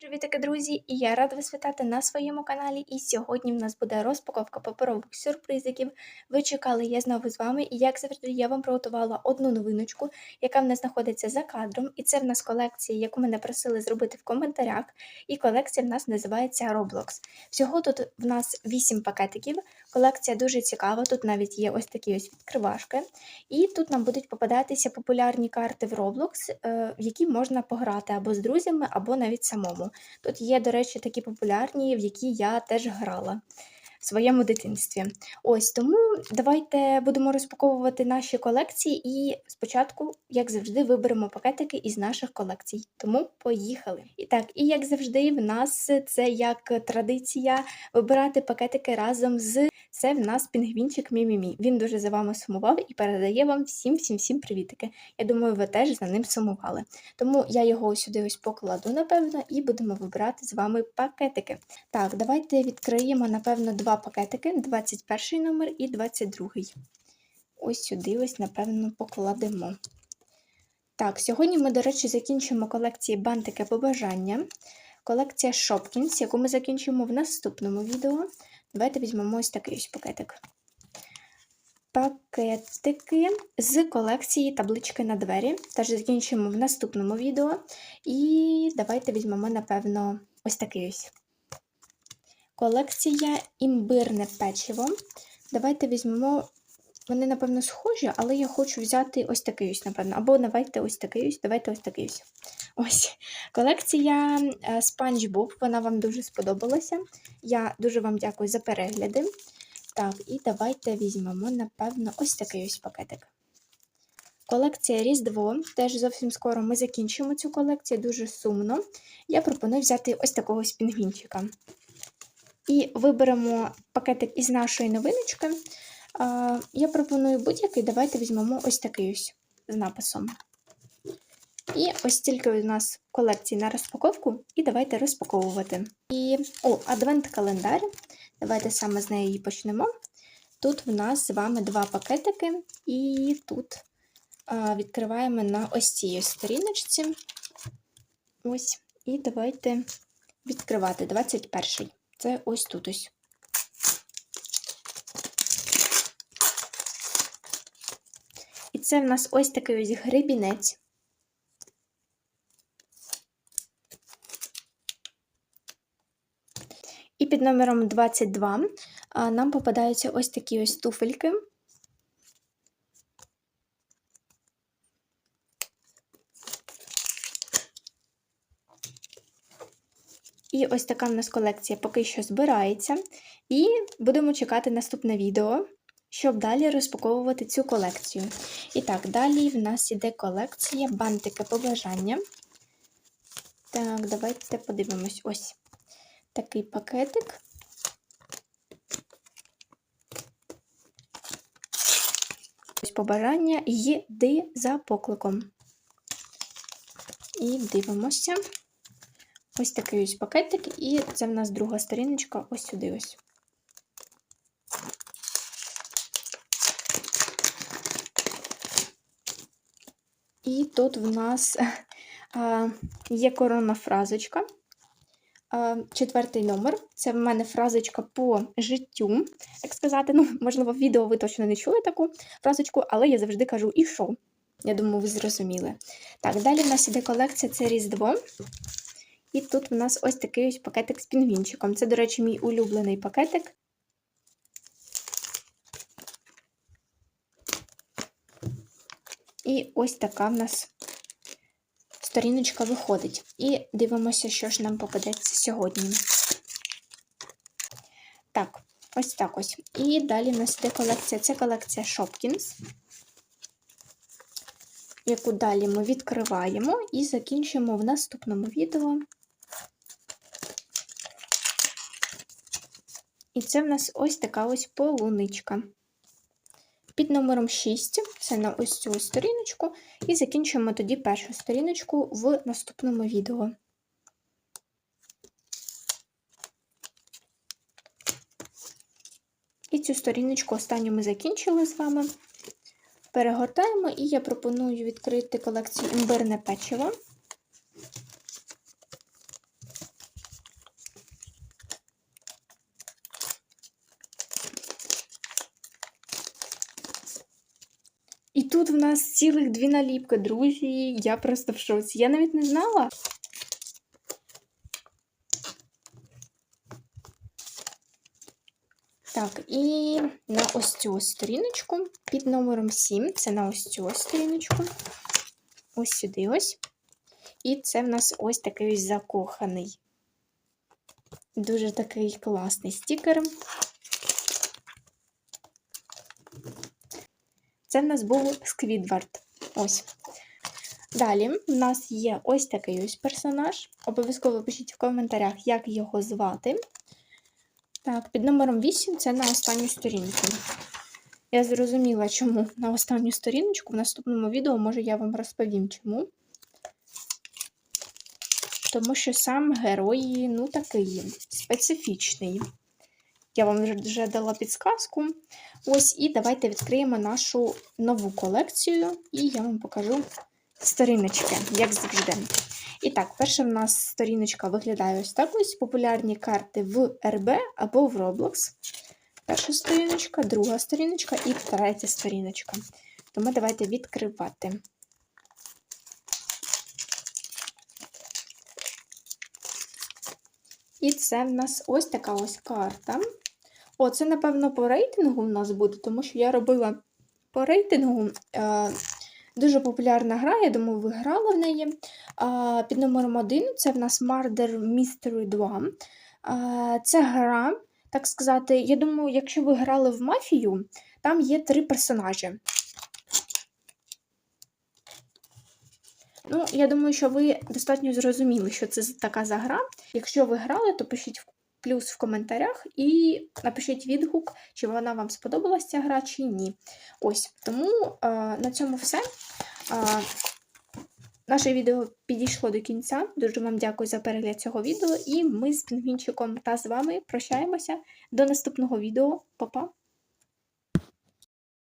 Привітики, друзі! І я рада вас вітати на своєму каналі. І сьогодні в нас буде розпаковка паперових сюрпризиків. Ви чекали, я знову з вами. І як завжди, я вам приготувала одну новиночку, яка в нас знаходиться за кадром. І це в нас колекція, яку мене просили зробити в коментарях. І колекція в нас називається Roblox. Всього тут в нас 8 пакетиків. Колекція дуже цікава. Тут навіть є ось такі ось відкривашки. І тут нам будуть попадатися популярні карти в Roblox, е, в які можна пограти або з друзями, або навіть самому. Тут є, до речі, такі популярні, в які я теж грала в своєму дитинстві. Ось тому давайте будемо розпаковувати наші колекції і спочатку, як завжди, виберемо пакетики із наших колекцій. Тому поїхали. І так, і як завжди, в нас це як традиція вибирати пакетики разом з це в нас пінгвінчик Мімімі. Він дуже за вами сумував і передає вам всім всім всім привітики. Я думаю, ви теж за ним сумували. Тому я його сюди ось покладу, напевно, і будемо вибирати з вами пакетики. Так, давайте відкриємо, напевно, два пакетики: 21 номер і 22. Ось сюди, ось, напевно, покладемо. Так, сьогодні ми, до речі, закінчимо колекції бантики побажання. Колекція Shopkins, яку ми закінчимо в наступному відео. Давайте візьмемо ось такий ось пакетик. Пакетики з колекції таблички на двері. Теж закінчимо в наступному відео. І давайте візьмемо, напевно, ось такий ось. Колекція імбирне печиво. Давайте візьмемо. Вони, напевно, схожі, але я хочу взяти ось такий ось, напевно. Або давайте ось такий ось, давайте ось такий ось. Ось. Колекція Спанч Боб, вона вам дуже сподобалася. Я дуже вам дякую за перегляди. Так, і давайте візьмемо, напевно, ось такий ось пакетик. Колекція Різдво. Теж зовсім скоро ми закінчимо цю колекцію, дуже сумно. Я пропоную взяти ось такого пінгвінчика. І виберемо пакетик із нашої новиночки. Я пропоную будь-який, давайте візьмемо ось такий ось з написом. І ось тільки у нас колекції на розпаковку, і давайте розпаковувати. І, о, адвент-календар. Давайте саме з неї почнемо. Тут в нас з вами два пакетики, і тут а, відкриваємо на ось цій сторіночці. Ось, і давайте відкривати 21-й. Це ось тут ось. І це в нас ось такий ось гребінець. І під номером 22 нам попадаються ось такі ось туфельки. І ось така в нас колекція поки що збирається. І будемо чекати наступне відео, щоб далі розпаковувати цю колекцію. І так, далі в нас іде колекція бантики побажання. Так, давайте подивимось ось такий пакетик. Ось побажання йди за покликом. І дивимося. Ось такий ось пакетик, і це в нас друга сторіночка, ось сюди ось. І тут в нас а, є корона фразочка. Четвертий номер це в мене фразочка по життю. Так сказати, ну, можливо, в відео ви точно не чули таку фразочку, але я завжди кажу і що. Я думаю, ви зрозуміли. Так, далі в нас іде колекція це Різдво. І тут в нас ось такий ось пакетик з пінгвінчиком. Це, до речі, мій улюблений пакетик. І ось така в нас сторіночка виходить. І дивимося, що ж нам попадеться сьогодні. Так, ось так ось. І далі в нас йде колекція. Це колекція Shopkins, яку далі ми відкриваємо і закінчимо в наступному відео. І це в нас ось така ось полуничка. Під номером 6 це на ось цю сторіночку, і закінчуємо тоді першу сторіночку в наступному відео. І цю сторіночку останню ми закінчили з вами. Перегортаємо, і я пропоную відкрити колекцію імбирне печиво. Тут в нас цілих дві наліпки, друзі. Я просто в шоці. Я навіть не знала. Так, і на ось цю сторіночку під номером 7. Це на ось цю сторіночку. Ось сюди ось. І це в нас ось такий ось закоханий. Дуже такий класний стікер. Це в нас був Сквідвард. Ось. Далі в нас є ось такий ось персонаж. Обов'язково пишіть в коментарях, як його звати. Так, під номером 8 це на останню сторінку. Я зрозуміла, чому на останню сторіночку. В наступному відео, може, я вам розповім чому. Тому що сам герой, ну, такий специфічний. Я вам вже- дала підсказку. Ось, і давайте відкриємо нашу нову колекцію, і я вам покажу сторіночки, як завжди. І так, перша в нас сторіночка виглядає ось так: ось популярні карти в РБ або в Roblox. Перша сторіночка, друга сторіночка і третя сторіночка. Тому давайте відкривати. І це в нас ось така ось карта. О, це, напевно, по рейтингу в нас буде, тому що я робила по рейтингу. Е, дуже популярна гра, я думаю, ви грали в неї. Е, під номером 1 це в нас Murder Mystery 2. Е, це гра, так сказати, я думаю, якщо ви грали в мафію, там є три персонажі. Ну, я думаю, що ви достатньо зрозуміли, що це така за гра. Якщо ви грали, то пишіть плюс в коментарях і напишіть відгук, чи вона вам сподобалася ця гра, чи ні. Ось, тому е, на цьому все. Е, наше відео підійшло до кінця. Дуже вам дякую за перегляд цього відео. І ми з Пінгвінчиком та з вами прощаємося до наступного відео. Па-па!